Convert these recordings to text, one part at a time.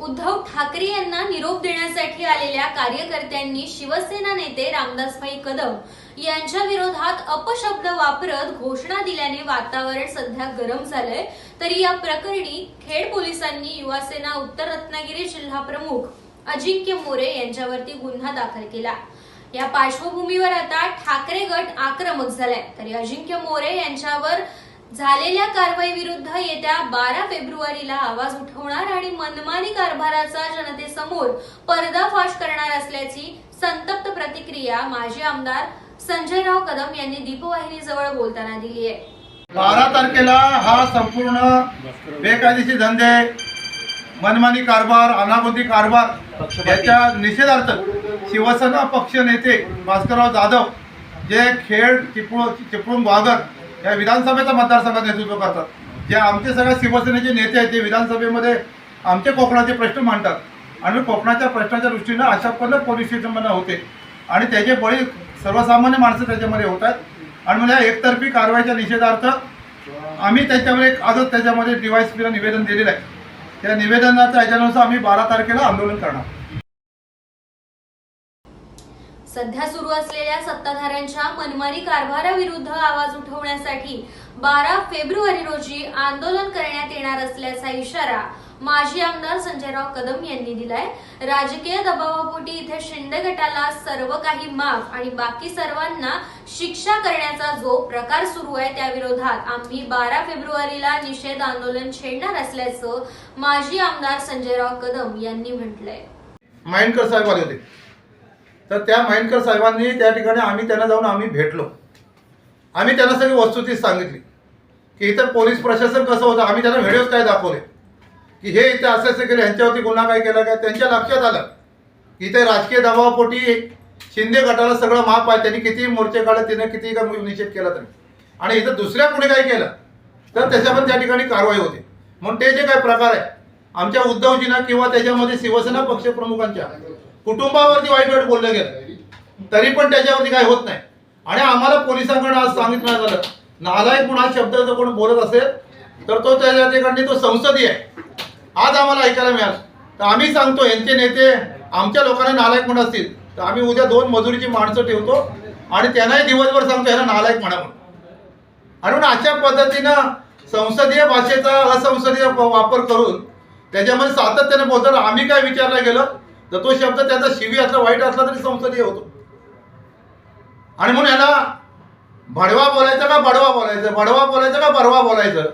उद्धव ठाकरे यांना निरोप देण्यासाठी आलेल्या कार्यकर्त्यांनी शिवसेना नेते रामदासभाई कदम यांच्या विरोधात अपशब्द वापरत घोषणा दिल्याने वातावरण सध्या गरम झालंय. तरी या प्रकरणी खेड पोलिसांनी युवासेना उत्तर रत्नागिरी जिल्हा प्रमुख अजिंक्य मोरे यांच्यावरती गुन्हा दाखल केला. या पार्श्वभूमीवर आता ठाकरे गट आक्रमक झालाय. तरी अजिंक्य मोरे यांच्यावर झालेल्या कारवाई विरुद्ध येत्या बारा फेब्रुवारीला आवाज उठवणार आणि मनमानी कारभाराचा जनतेसमोर पर्दाफाश करणार असल्याची संतप्त प्रतिक्रिया माजी आमदार संजयराव कदम यांनी दीपवाहिनीजवळ बोलताना दिली आहे. बारा तारखेला हा संपूर्ण बेकायदेशीर धंदे मनमानी कारभार अनागोंदी कारभार याच्या निषेधार्थ शिवसेना पक्ष नेते भास्करराव जाधव जे खेळ चिपळूण चिपळूण वागत या विधानसभेचा मतदारसंघात नेतृत्व करतात. जे आमचे सगळ्या शिवसेनेचे नेते आहेत ते विधानसभेमध्ये आमचे कोकणाचे प्रश्न मांडतात. आणि कोकणाच्या प्रश्नाच्या दृष्टीनं अशा पण पोलीस स्टेशनमध्ये होते. आणि त्याचे बळी सर्वसामान्य माणसं त्याच्यामध्ये होत आहेत. आणि म्हणजे या एकतर्फी कारवाईच्या निषेधार्थ आम्ही त्याच्यावर एक आजच त्याच्यामध्ये डिवाईस पीला निवेदन दिलेलं आहे. त्या निवेदनाच्या याच्यानुसार आम्ही बारा तारखेला आंदोलन करणार. सध्या सुरू असलेल्या सत्ताधाऱ्यांच्या मनमानी कारभाराविरुद्ध आवाज उठवण्यासाठी बारा फेब्रुवारी रोजी आंदोलन करण्यात येणार असल्याचा इशारा माजी आमदार संजयराव कदम यांनी दिलाय. राजकीय दबावापोटी इथे शिंदे गटाला सर्व काही माफ आणि बाकी सर्वांना शिक्षा करण्याचा जो प्रकार सुरू आहे त्याविरोधात आम्ही बारा फेब्रुवारीला निषेध आंदोलन छेडणार असल्याचं माजी आमदार संजयराव कदम यांनी म्हटलंय. माइंडकर साहेब आले होते. तर त्या माइंडकर साहेबांनी त्या ठिकाणी आम्ही त्यांना जाऊन आम्ही भेटलो. आम्ही त्यांना सगळी वस्तुस्थिती सांगितली. की इथं पोलीस प्रशासन कसं होतं? आम्ही त्यांना व्हिडिओज काय दाखवले? की हे इथे असं असं केलं ह्यांच्यावरती गुन्हा काय केला काय? त्यांच्या लक्षात आलं. की इथे राजकीय दबावापोटी शिंदे गटाला सगळं माप आहे. त्यांनी किती मोर्चे काढले तिने किती का निषेध केला तरी. आणि इथं दुसऱ्या कुणी काय केलं? तर त्याच्या पण त्या ठिकाणी कारवाई होते. म्हणून ते जे काय प्रकार आहे आमच्या उद्धवजींना किंवा त्याच्यामध्ये शिवसेना पक्षप्रमुखांच्या कुटुंबावरती वाईट वाईट बोललं गेलं. तरी पण त्याच्यावरती काय होत नाही. आणि आम्हाला पोलिसांकडे आज सांगितलं झालं. नालायक म्हणून हा शब्द जर कोण बोलत असेल तर तो त्याच्या ठिकाणी तो संसदीय आहे. आज आम्हाला ऐकायला मिळालं. तर आम्ही सांगतो यांचे नेते आमच्या लोकांना नालायक म्हणत असतील. तर आम्ही उद्या दोन मजुरीची माणसं ठेवतो आणि त्यांनाही दिवसभर सांगतो ह्याला नालायक म्हणा म्हणून. आणि म्हणून अशा पद्धतीनं संसदीय भाषेचा असंसदीय वापर करून त्याच्यामध्ये सातत्याने बोलताना आम्ही काय विचारलं गेलो तर तो शब्द त्याचा शिवी असला वाईट असला तरी संसदीय होतो. आणि म्हणून याला भडवा बोलायचा का बडवा बोलायचं? बडवा बोलायचं का बरवा बोलायचं?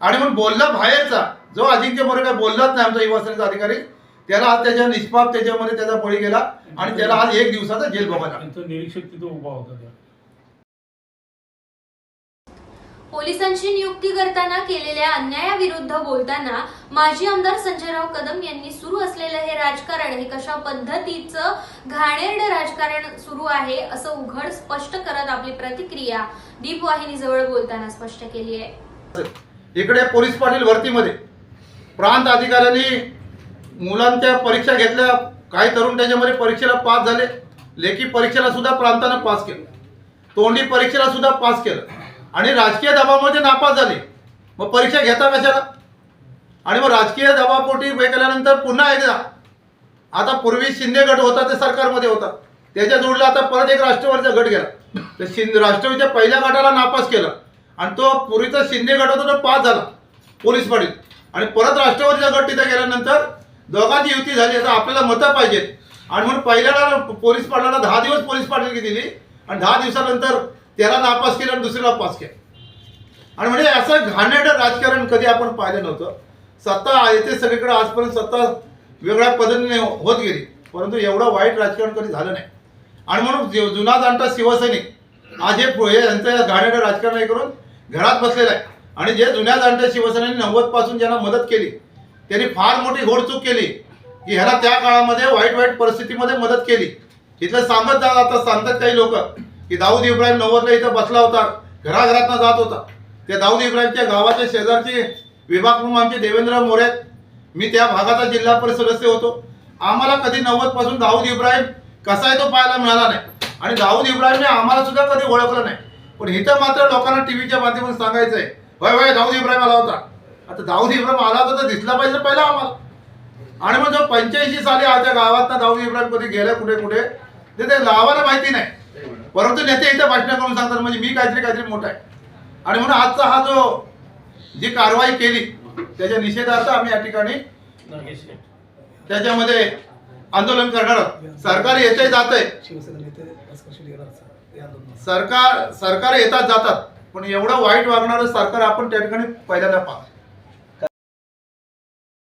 आणि म्हणून बोलला बाहेरचा जो अजिंक्य मोरे काय बोललाच नाही आमचा युवासेनेचा अधिकारी त्याला आज त्याच्या निष्पाप त्याच्यामध्ये त्याचा बळी गेला आणि त्याला आज एक दिवसाचा जेल भोगायला निरीक्षक तिथं उभा होता. पोलिसांची नियुक्ती करताना केलेल्या अन्यायाविरुद्ध बोलताना माजी आमदार संजयराव कदम यांनी सुरू असलेलं हे राजकारण हे कशा पद्धतीचं घाणेरड राजकारण सुरू आहे असं उघड स्पष्ट करत आपली प्रतिक्रिया दीपवाहिनीजवळ बोलताना स्पष्ट केली आहे. इकडे पोलीस पाटील भरतीमध्ये प्रांत अधिकाऱ्यांनी मुलांच्या परीक्षा घेतल्या. काही तरुण त्याच्यामध्ये परीक्षेला पास झाले. लेखी परीक्षेला सुद्धा प्रांतानं पास केलं. तोंडी परीक्षेला सुद्धा पास केलं. आणि राजकीय दबावामध्ये नापास झाले. मग परीक्षा घेता कशाला? आणि मग राजकीय दबावपोटी हे केल्यानंतर पुन्हा एकदा आता पूर्वी शिंदे गट होता ते सरकारमध्ये होता. त्याच्या जोडला आता परत एक राष्ट्रवादीचा गट गेला. तर शिंदे राष्ट्रवादीच्या पहिल्या गटाला नापास केलं. आणि तो पूर्वीचा शिंदे गट होता तो पास झाला पोलीस पाटील. आणि परत राष्ट्रवादीचा गट तिथे गेल्यानंतर दोघांची युती झाली आता आपल्याला मतं पाहिजेत. आणि म्हणून पहिल्याला पोलीस पाटलाला दहा दिवस पोलीस पाटील दिली. आणि दहा दिवसानंतर त्याला नापास केलं आणि दुसऱ्याला पास केलं. आणि म्हणजे असं घाणेरडं राजकारण कधी आपण पाहिलं नव्हतं. सत्ता येते सगळीकडे आजपर्यंत सत्ता वेगळ्या पद्धतीने होत गेली. परंतु एवढं वाईट राजकारण कधी झालं नाही. आणि म्हणून जुना जाणता शिवसैनिक आज हे यांचं या घाणेरडं राजकारण हे करून घरात बसलेलं आहे. आणि जे जुन्या जाणत्या शिवसेनेने नव्वदपासून ज्यांना मदत केली त्यांनी फार मोठी घोडचूक केली की ह्याला त्या काळामध्ये वाईट वाईट परिस्थितीमध्ये मदत केली. इथलं सांगत जा आता सांगतात काही लोक. की दाऊद इब्राहिम नव्वदला इथं बसला होता. घराघरातनं जात होता. त्या दाऊद इब्राहिमच्या गावाच्या शेजारचे विभाग म्हणून आमचे देवेंद्र मोरे आहेत. मी त्या भागाचा जिल्हा परिषद सदस्य होतो. आम्हाला कधी नव्वदपासून दाऊद इब्राहिम कसा आहे तो पाहायला मिळाला नाही. आणि दाऊद इब्राहिमने आम्हाला सुद्धा कधी ओळखलं नाही. पण इथं मात्र लोकांना टीव्हीच्या माध्यमातून सांगायचं आहे वय वय दाऊद इब्राहिम आला होता. आता दाऊद इब्राहिम आला होता तर दिसला पाहिजे पहिला आम्हाला. आणि मग जो पंच्याऐंशी साली आमच्या गावात दाऊद इब्राहिम कधी गेलं कुठे कुठे? ते ते गावाला माहिती नाही. परंतु नेते इथे भाषण करून सांगतात म्हणजे मी काहीतरी काहीतरी मोठा आहे. आणि म्हणून आजचा हा जो जी कारवाई केली त्याच्या निषेधार्थ आम्ही या ठिकाणी. त्याच्यामध्ये आंदोलन करणार आहोत. सरकार येते जात आहे शिवसेना नेते भास्कर शेट्टी येणार सर. या आंदोलनात. सरकार सरकार येतात जातात. पण एवढं वाईट वागणारं सरकार आपण त्या ठिकाणी पहिल्यांदा पाहतो.